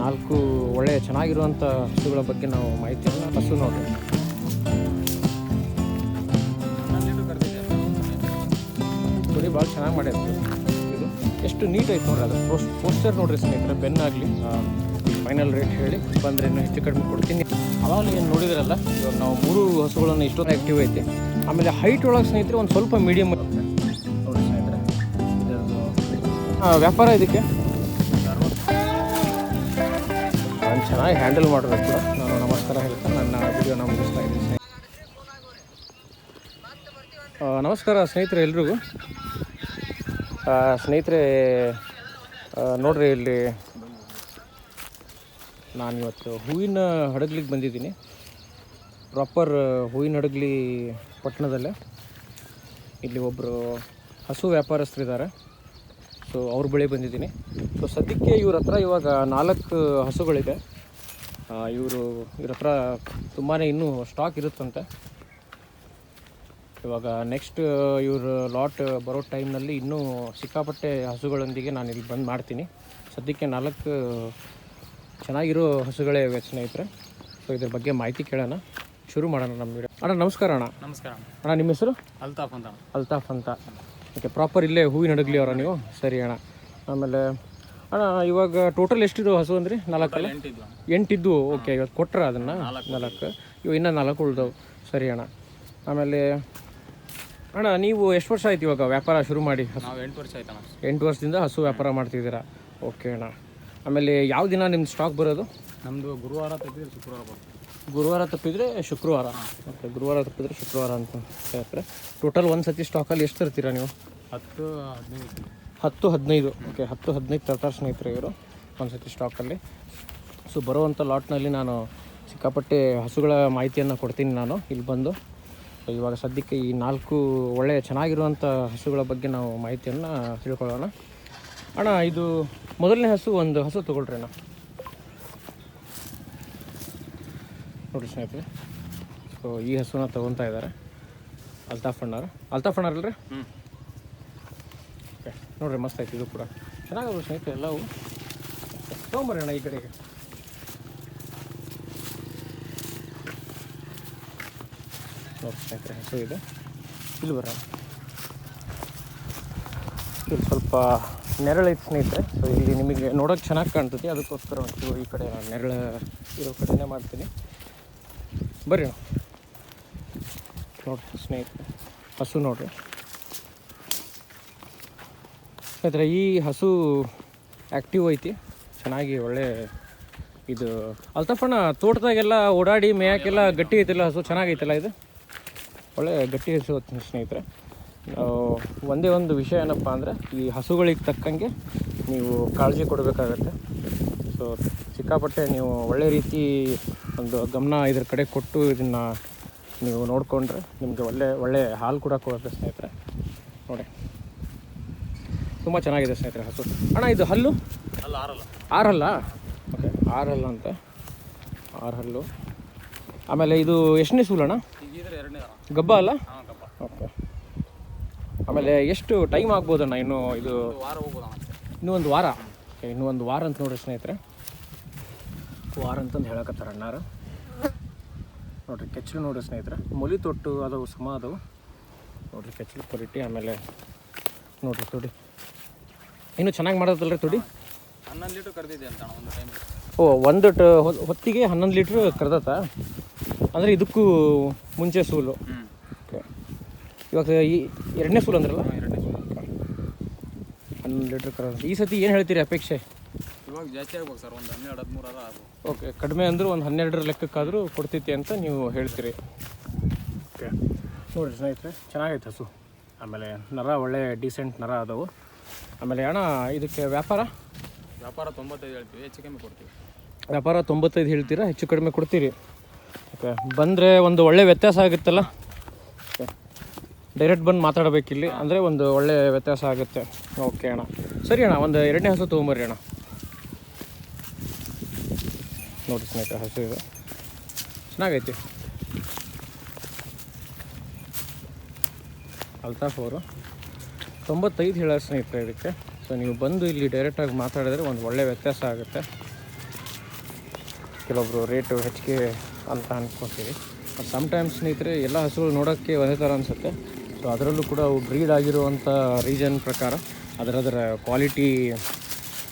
ನಾಲ್ಕು ಒಳ್ಳೆಯ ಚೆನ್ನಾಗಿರುವಂಥ ಹಸುಗಳ ಬಗ್ಗೆ ನಾವು ಮಾಹಿತಿಯನ್ನು ಹಸು ನೋಡಿ ಕುರಿ ಭಾಳ ಚೆನ್ನಾಗಿ ಮಾಡ್ಯಾರ ಇದು ಎಷ್ಟು ನೀಟ್ ಐತೆ ನೋಡ್ರಿ ಅದು. ಪೋಸ್ಟ್ ಪೋಸ್ಟರ್ ನೋಡ್ರಿ ಸ್ನೇಹಿತರೆ ಬೆನ್ನಾಗಲಿ ಫೈನಲ್ ರೇಟ್ ಹೇಳಿ. ಬಂದರೆ ಇನ್ನೂ ಹೆಚ್ಚು ಕಡಿಮೆ ಕೊಡ್ತೀನಿ. ಅವಾಗ ಏನು ನೋಡಿದ್ರಲ್ಲ, ಇವಾಗ ನಾವು ಮೂರು ಹಸುಗಳನ್ನು ಇಷ್ಟೊಂದು ಆ್ಯಕ್ಟಿವ್ ಐತಿ. ಆಮೇಲೆ ಹೈಟ್ ಒಳಗೆ ಸ್ನೇಹಿತರೆ ಒಂದು ಸ್ವಲ್ಪ ಮೀಡಿಯಮ್ ನೋಡಿ ಸ್ನೇಹಿತರೆ ವ್ಯಾಪಾರ ಇದಕ್ಕೆ? ಚೆನ್ನಾಗಿ ಹ್ಯಾಂಡಲ್ ಮಾಡಬೇಕು ನಾನು ನಮಸ್ಕಾರ ಹೇಳ್ತಾ ನನ್ನ ವಿಡಿಯೋನ ಮುಗಿಸ್ತಾ ಇದ್ದೀನಿ. ನಮಸ್ಕಾರ ಸ್ನೇಹಿತರೆ ಎಲ್ರಿಗೂ. ಸ್ನೇಹಿತರೆ ನೋಡ್ರಿ ಇಲ್ಲಿ ನಾನು ಇವತ್ತು ಹೂವಿನ ಹಡಗ್ಲಿಗೆ ಬಂದಿದ್ದೀನಿ. ಪ್ರಾಪರ್ ಹೂವಿನ ಹಡಗ್ಲಿ ಪಟ್ಟಣದಲ್ಲೇ. ಇಲ್ಲಿ ಒಬ್ಬರು ಹಸು ವ್ಯಾಪಾರಸ್ಥರಿದ್ದಾರೆ ಸೊ ಅವ್ರ ಬಳಿ ಬಂದಿದ್ದೀನಿ. ಸೊ ಸದ್ಯಕ್ಕೆ ಇವ್ರ ಹತ್ರ ಇವಾಗ ನಾಲ್ಕು ಹಸುಗಳಿದೆ. ಇವರು ಇವ್ರ ಹತ್ರ ತುಂಬಾ ಇನ್ನೂ ಸ್ಟಾಕ್ ಇರುತ್ತಂತೆ. ಇವಾಗ ನೆಕ್ಸ್ಟ್ ಇವ್ರ ಲಾಟ್ ಬರೋ ಟೈಮ್ನಲ್ಲಿ ಇನ್ನೂ ಸಿಕ್ಕಾಪಟ್ಟೆ ಹಸುಗಳೊಂದಿಗೆ ನಾನು ಇಲ್ಲಿ ಬಂದು ಮಾಡ್ತೀನಿ. ಸದ್ಯಕ್ಕೆ ನಾಲ್ಕು ಚೆನ್ನಾಗಿರೋ ಹಸುಗಳೇ ಇವೆ ಸ್ನೇಹಿತರೆ. ಸೊ ಇದ್ರ ಬಗ್ಗೆ ಮಾಹಿತಿ ಕೇಳೋಣ. ಶುರು ಮಾಡೋಣ ನಮ್ಮ ವಿಡಿಯೋ ಅಣ್ಣ ನಮಸ್ಕಾರ ಅಣ್ಣ. ನಮಸ್ಕಾರ. ಅಣ್ಣ ನಿಮ್ಮ ಹೆಸರು? ಅಲ್ತಾಫ್ ಅಂತ. ಅಲ್ತಾಫ್ ಅಂತ. ಓಕೆ ಪ್ರಾಪರ್ ಇಲ್ಲೇ ಹೂವಿನ ಹಡಗ್ಲಿ ಅವರ ನೀವು? ಸರಿ ಅಣ್ಣ. ಆಮೇಲೆ ಅಣ್ಣ ಇವಾಗ ಟೋಟಲ್ ಎಷ್ಟಿದ್ವು ಹಸು ಅಂದ್ರೆ? ನಾಲ್ಕು ಎಂಟಿದ್ದು. ಓಕೆ ಇವತ್ತು ಕೊಟ್ರ ಅದನ್ನು? ನಾಲ್ಕು ಇವು ಇನ್ನೂ ನಾಲ್ಕು ಉಳ್ದವು. ಸರಿ ಅಣ್ಣ. ಆಮೇಲೆ ಅಣ್ಣ ನೀವು ಎಷ್ಟು ವರ್ಷ ಆಯ್ತು ಇವಾಗ ವ್ಯಾಪಾರ ಶುರು ಮಾಡಿ ಎಂಟು ವರ್ಷ ಆಯ್ತಣ್ಣ. ಎಂಟು ವರ್ಷದಿಂದ ಹಸು ವ್ಯಾಪಾರ ಮಾಡ್ತಿದ್ದೀರಾ? ಓಕೆ ಅಣ್ಣ. ಆಮೇಲೆ ಯಾವ ದಿನ ನಿಮ್ಮ ಸ್ಟಾಕ್ ಬರೋದು? ನಮ್ಮದು ಗುರುವಾರ ತಪ್ಪಿದ್ರೆ ಶುಕ್ರವಾರ ಬರುತ್ತೆ. ಗುರುವಾರ ತಪ್ಪಿದರೆ ಶುಕ್ರವಾರ. ಓಕೆ ಗುರುವಾರ ತಪ್ಪಿದರೆ ಶುಕ್ರವಾರ ಅಂತ ಹೇಳ್ತಾರೆ. ಟೋಟಲ್ ಒಂದು ಸತಿ ಸ್ಟಾಕಲ್ಲಿ ಎಷ್ಟು ತರ್ತೀರಾ ನೀವು? ಹತ್ತು ಹದಿನೈದು. ಹತ್ತು ಹದಿನೈದು ಓಕೆ ಹತ್ತು ಹದಿನೈದು ತರ್ತಾರೆ ಸ್ನೇಹಿತರೆ ಇವರು ಒಂದು ಸತಿ ಸ್ಟಾಕಲ್ಲಿ ಸೊ ಬರುವಂಥ ಲಾಟ್ನಲ್ಲಿ ನಾನು ಸಿಕ್ಕಾಪಟ್ಟೆ ಹಸುಗಳ ಮಾಹಿತಿಯನ್ನು ಕೊಡ್ತೀನಿ ನಾನು, ಇಲ್ಲಿ ಬಂದು. ಇವಾಗ ಸದ್ಯಕ್ಕೆ ಈ ನಾಲ್ಕು ಒಳ್ಳೆಯ ಚೆನ್ನಾಗಿರುವಂಥ ಹಸುಗಳ ಬಗ್ಗೆ ನಾವು ಮಾಹಿತಿಯನ್ನು ತಿಳ್ಕೊಳ್ಳೋಣ. ಅಣ್ಣ, ಇದು ಮೊದಲನೇ ಹಸು ಒಂದು ಹಸು ತೊಗೊಳ್ರಿ ಅಣ್ಣ. ನೋಡಿ ಸ್ನೇಹಿತರೆ ಸೊ ಈ ಹಸುನ ತೊಗೊತಾ ಇದ್ದಾರೆ. ಅಲ್ತಾಫ್ ಅಣ್ಣಾರ ಅಲ್ತಾಫ್ ಅಣ್ಣಾರಲ್ರಿ ನೋಡ್ರಿ ಮಸ್ತ್ ಐತಿ ಇದು ಕೂಡ. ಚೆನ್ನಾಗಿದೆ ಸ್ನೇಹಿತರೆ ಎಲ್ಲವು. ತೊಗೊಂಬರೋಣ ಈ ಕಡೆಗೆ. ನೋಡಿ ಸ್ನೇಹಿತರೆ, ಹಸು ಇದೆ. ಇಲ್ಲಿ ಬರೋಣ. ಇಲ್ಲಿ ಸ್ವಲ್ಪ ನೆರಳೈತೆ ಸ್ನೇಹಿತರೆ. ಸೊ ಇಲ್ಲಿ ನಿಮಗೆ ನೋಡೋಕೆ ಚೆನ್ನಾಗಿ ಕಾಣ್ತೈತಿ. ಅದಕ್ಕೋಸ್ಕರ ಒಂದು ಈ ಕಡೆ ನೆರಳು ಇರೋ ಕಡೆನೇ ಮಾಡ್ತೀನಿ. ಬರ್ರಿ ನೋಡಿ ಸ್ನೇಹಿತರೆ, ಹಸು ನೋಡ್ರಿ. ಸ್ನೇಹಿತರೆ ಈ ಹಸು ಆ್ಯಕ್ಟಿವ್ ಐತಿ. ಚೆನ್ನಾಗಿ ಒಳ್ಳೆ ಇದು ಅಲ್ತಪ್ಪಣ್ಣ ತೋಟದಾಗೆಲ್ಲ ಓಡಾಡಿ ಮೇಯಕ್ಕೆಲ್ಲ ಗಟ್ಟಿ ಐತಿಲ್ಲ ಹಸು, ಚೆನ್ನಾಗೈತಿಲ್ಲ ಇದು? ಒಳ್ಳೆ ಗಟ್ಟಿ ಹಸು ಸ್ನೇಹಿತರೆ. ಒಂದೇ ಒಂದು ವಿಷಯ ಏನಪ್ಪ ಅಂದರೆ, ಈ ಹಸುಗಳಿಗೆ ತಕ್ಕಂಗೆ ನೀವು ಕಾಳಜಿ ಕೊಡಬೇಕಾಗತ್ತೆ. ಸೊ ಸಿಕ್ಕಾಪಟ್ಟೆ ನೀವು ಒಳ್ಳೆ ರೀತಿ ಒಂದು ಗಮನ ಇದ್ರ ಕಡೆ ಕೊಟ್ಟು ಇದನ್ನು ನೀವು ನೋಡಿಕೊಂಡ್ರೆ ನಿಮಗೆ ಒಳ್ಳೆ ಒಳ್ಳೆ ಹಾಲು ಕೂಡ ಕೊಡುತ್ತೆ ಸ್ನೇಹಿತರೆ. ನೋಡಿ. ತುಂಬ ಚೆನ್ನಾಗಿದೆ ಸ್ನೇಹಿತರೆ ಹಸು. ಅಣ್ಣ ಇದು ಹಲ್ಲು? ಅಲ್ಲ ಆರಲ್ಲ. ಆರಲ್ಲ? ಓಕೆ ಆರಲ್ಲ ಅಂತ. ಆರು ಹಲ್ಲು ಆಮೇಲೆ ಇದು ಎಷ್ಟನೇ ಸೂಲಣ್ಣ ಗಬ್ಬ ಅಲ್ಲ? ಓಕೆ. ಆಮೇಲೆ ಎಷ್ಟು ಟೈಮ್ ಆಗ್ಬೋದಣ್ಣ ಇನ್ನು ಇದು? ಇನ್ನೂ ಒಂದು ವಾರ? ಇನ್ನೂ ಒಂದು ವಾರ ಅಂತ ನೋಡ್ರಿ ಸ್ನೇಹಿತರೆ. ವಾರ ಅಂತಂದು ಹೇಳಕತ್ತಾರ ಅಣ್ಣಾರು. ನೋಡ್ರಿ ಕೆಚ್ಚಲು ನೋಡ್ರಿ ಸ್ನೇಹಿತರೆ. ಮೊಲಿ ತೊಟ್ಟು ಅದು ಸಮ ಅದು ನೋಡ್ರಿ ಕೆಚ್ಚಲು ಕ್ವಾಲಿಟಿ ಆಮೇಲೆ ನೋಡ್ರಿ ತೊಡಿ. ಇನ್ನೂ ಚೆನ್ನಾಗಿ ಮಾಡೋದಲ್ಲ ರೀ ತುಡಿ? ಹನ್ನೊಂದು ಲೀಟ್ರ್ ಕರೆದಿದೆ ಅಂತ ಒಂದು ಟೈಮ್ ಓ ಒಂದು ಟ ಹೊತ್ತಿಗೆ ಹನ್ನೊಂದು ಲೀಟ್ರ್ ಕರ್ದತ್ತ? ಅಂದರೆ ಇದಕ್ಕೂ ಮುಂಚೆ ಸೂಲು. ಓಕೆ. ಇವಾಗ ಈ ಎರಡನೇ ಸೂಲು ಅಂದ್ರಲ್ಲ? ಎರಡನೇ ಹನ್ನೊಂದು ಲೀಟ್ರ್ ಕರೆದ ಈ ಸತಿ ಏನು ಹೇಳ್ತೀರಿ ಅಪೇಕ್ಷೆ? ಇವಾಗ ಜಾಸ್ತಿ ಆಗ್ಬೇಕು ಸರ್ ಒಂದು ಹನ್ನೆರಡು ಹದಿಮೂರು ಅರ ಆಗ್ಬೋದು ಓಕೆ ಕಡಿಮೆ ಅಂದರೂ ಒಂದು ಹನ್ನೆರಡರ ಲೆಕ್ಕಕ್ಕಾದರೂ ಕೊಡ್ತೈತಿ ಅಂತ ನೀವು ಹೇಳ್ತೀರಿ. ಓಕೆ. ನೋಡಿರಿ ಸ್ನೇಹಿತರೆ ಚೆನ್ನಾಗೈತೆ ಹಸು ಆಮೇಲೆ ನರ ಒಳ್ಳೆ ಡೀಸೆಂಟ್ ನರ ಅದಾವು ಆಮೇಲೆ ಅಣ್ಣ ಇದಕ್ಕೆ ವ್ಯಾಪಾರ? ವ್ಯಾಪಾರ ತೊಂಬತ್ತೈದು ಹೇಳ್ತೀವಿ ಹೆಚ್ಚು ಕಮ್ಮಿ ಕೊಡ್ತೀವಿ. ವ್ಯಾಪಾರ ತೊಂಬತ್ತೈದು ಹೇಳ್ತೀರಾ ಹೆಚ್ಚು ಕಡಿಮೆ ಕೊಡ್ತೀರಿ? ಓಕೆ ಬಂದರೆ ಒಂದು ಒಳ್ಳೆ ವ್ಯತ್ಯಾಸ ಆಗುತ್ತಲ್ಲ? ಓಕೆ ಡೈರೆಕ್ಟ್ ಬಂದು ಮಾತಾಡಬೇಕಿಲ್ಲಿ ಅಂದರೆ ಒಂದು ಒಳ್ಳೆ ವ್ಯತ್ಯಾಸ ಆಗುತ್ತೆ. ಓಕೆ ಅಣ್ಣ. ಸರಿ ಅಣ್ಣ ಒಂದು ಎರಡನೇ ಹಸು ತೊಗೊಂಬರ್ರಿ ಅಣ್ಣ. ನೋಡಿ ಸ್ನೇಹಿತರೆ ಹಸು ಇದೆ. ಚೆನ್ನಾಗೈತಿ. ಅಲ್ತಾ ಅವರು ತೊಂಬತ್ತೈದು ಹೇಳೋ ಸ್ನೇಹಿತರೆ ಇದಕ್ಕೆ. ಸೊ ನೀವು ಬಂದು ಇಲ್ಲಿ ಡೈರೆಕ್ಟಾಗಿ ಮಾತಾಡಿದ್ರೆ ಒಂದು ಒಳ್ಳೆಯ ವ್ಯತ್ಯಾಸ ಆಗುತ್ತೆ. ಕೆಲವೊಬ್ರು ರೇಟು ಹೆಚ್ಚಿಗೆ ಅಂತ ಅನ್ಕೊತೀವಿ. ಸಮ್ಟೈಮ್ಸ್ ಸ್ನೇಹಿತರೆ, ಎಲ್ಲ ಹಸುಗಳು ನೋಡೋಕ್ಕೆ ಒಂದೇ ಥರ ಅನಿಸುತ್ತೆ. ಸೊ ಅದರಲ್ಲೂ ಕೂಡ ಅವು ಬ್ರೀಡ್ ಆಗಿರುವಂಥ ರೀಜನ್ ಪ್ರಕಾರ ಅದರದರ ಕ್ವಾಲಿಟಿ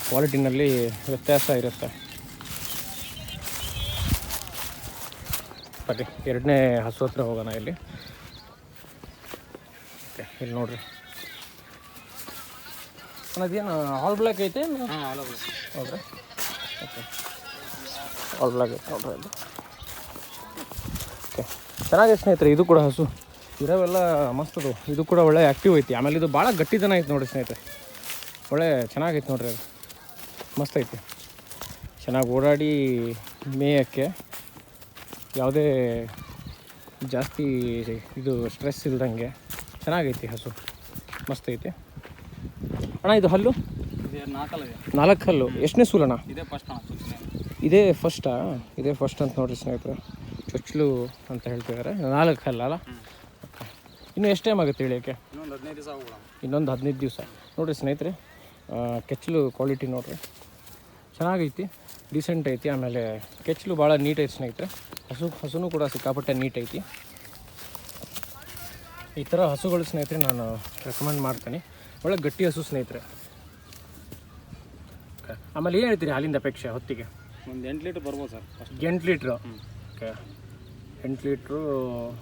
ಕ್ವಾಲಿಟಿನಲ್ಲಿ ವ್ಯತ್ಯಾಸ ಇರುತ್ತೆ. ಬನ್ನಿ, ಎರಡನೇ ಹಸು ಹತ್ರ ಹೋಗೋಣ ಇಲ್ಲಿ. ಓಕೆ ಇಲ್ಲಿ ನೋಡ್ರಿ. ಅದೇನು ಆಲ್ ಬ್ಲ್ಯಾಕ್ ಐತೆ ಹೌದ್ರಾ? ಓಕೆ ಆಲ್ ಬ್ಲ್ಯಾಕ್ ಐತೆ ನೋಡ್ರಿ ಅದು ಓಕೆ ಚೆನ್ನಾಗಿದೆ ಸ್ನೇಹಿತರೆ ಇದು ಕೂಡ ಹಸು. ಇರೋವೆಲ್ಲ ಮಸ್ತ್ ಅದು. ಇದು ಕೂಡ ಒಳ್ಳೆ ಆ್ಯಕ್ಟಿವ್ ಐತಿ. ಆಮೇಲೆ ಇದು ಭಾಳ ಗಟ್ಟಿತನ ಐತೆ ನೋಡಿರಿ ಸ್ನೇಹಿತರೆ. ಒಳ್ಳೆ ಚೆನ್ನಾಗೈತೆ ನೋಡ್ರಿ ಅದು. ಮಸ್ತ್ ಐತಿ. ಚೆನ್ನಾಗಿ ಓಡಾಡಿ ಮೇಯಕ್ಕೆ ಯಾವುದೇ ಜಾಸ್ತಿ ಇದು ಸ್ಟ್ರೆಸ್ ಇಲ್ದಂಗೆ ಚೆನ್ನಾಗೈತಿ ಹಸು. ಮಸ್ತ್ ಐತಿ. ಅಣ್ಣ ಇದು ಹಲ್ಲು? ನಾಲ್ಕು ಹಲ್ಲು. ಎಷ್ಟನೇ ಸೂಲಣ್ಣ? ಇದೇ ಫಸ್ಟ್ ಇದೇ ಫಸ್ಟಾ ಅಂತ ನೋಡಿ ಸ್ನೇಹಿತರೆ. ಚೊಚ್ಚಲು ಅಂತ ಹೇಳ್ತಿದ್ದಾರೆ. ನಾಲ್ಕು ಹಲ್ಲ ಅಲ್ಲ? ಇನ್ನು ಎಷ್ಟು ಟೈಮ್ ಆಗುತ್ತೆ ಇಳಿಯೋಕ್ಕೆ? ಇನ್ನೊಂದು ಹದಿನೈದು ದಿವಸ ನೋಡಿರಿ ಸ್ನೇಹಿತರೆ ಕೆಚ್ಚಲು ಕ್ವಾಲಿಟಿ ನೋಡಿರಿ. ಚೆನ್ನಾಗೈತಿ ಡೀಸೆಂಟ್ ಐತಿ. ಆಮೇಲೆ ಕೆಚ್ಚಲು ಭಾಳ ನೀಟ್ ಐತಿ ಸ್ನೇಹಿತರೆ. ಹಸು ಹಸುನೂ ಕೂಡ ಸಿಕ್ಕಾಪಟ್ಟೆ ನೀಟ್ ಐತಿ. ಈ ಥರ ಹಸುಗಳು ಸ್ನೇಹಿತರೆ ನಾನು ರೆಕಮೆಂಡ್ ಮಾಡ್ತೀನಿ. ಒಳ್ಳೆ ಗಟ್ಟಿ ಹಸು ಸ್ನೇಹಿತರೆ. ಆಮೇಲೆ ಏನು ಹೇಳ್ತೀರಿ ಹಾಲಿಂದ ಅಪೇಕ್ಷೆ ಹೊತ್ತಿಗೆ? ಒಂದು ಎಂಟು ಲೀಟ್ರ್ ಬರ್ಬೋದು ಸರ್ ಎಂಟು ಲೀಟ್ರು? ಓಕೆ ಎಂಟು ಲೀಟ್ರು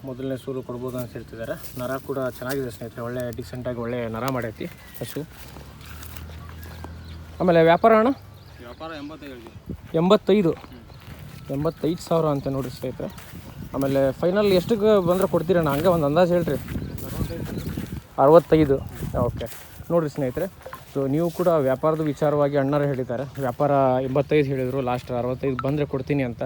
ಮೊದಲನೇ ಸೂರು ಕೊಡ್ಬೋದು ಅಂತ ಹೇಳ್ತಿದ್ದಾರೆ. ನರ ಕೂಡ ಚೆನ್ನಾಗಿದೆ ಸ್ನೇಹಿತರೆ. ಒಳ್ಳೆ ಡಿಸೆಂಟಾಗಿ ಒಳ್ಳೆ ನರ ಮಾಡೈತಿ ಹಸು. ಆಮೇಲೆ ವ್ಯಾಪಾರ ಅಣ್ಣ? ವ್ಯಾಪಾರ ಎಂಬತ್ತೈದು ಎಂಬತ್ತೈದು? ಎಂಬತ್ತೈದು ಸಾವಿರ ಅಂತ ನೋಡಿ ಸ್ನೇಹಿತರೆ. ಆಮೇಲೆ ಫೈನಲ್ ಎಷ್ಟಕ್ಕೆ ಬಂದರೆ ಕೊಡ್ತೀರಣ್ಣ? ಹಂಗೆ ಒಂದು ಅಂದಾಜು ಹೇಳ್ರಿ. ಅರವತ್ತೈದು. ಓಕೆ ನೋಡಿರಿ ಸ್ನೇಹಿತರೆ ಸೊ ನೀವು ಕೂಡ ವ್ಯಾಪಾರದ ವಿಚಾರವಾಗಿ ಅಣ್ಣರು ಹೇಳಿದ್ದಾರೆ. ವ್ಯಾಪಾರ ಎಂಬತ್ತೈದು ಹೇಳಿದರು ಲಾಸ್ಟ್ ಅರವತ್ತೈದು ಬಂದರೆ ಕೊಡ್ತೀನಿ ಅಂತ.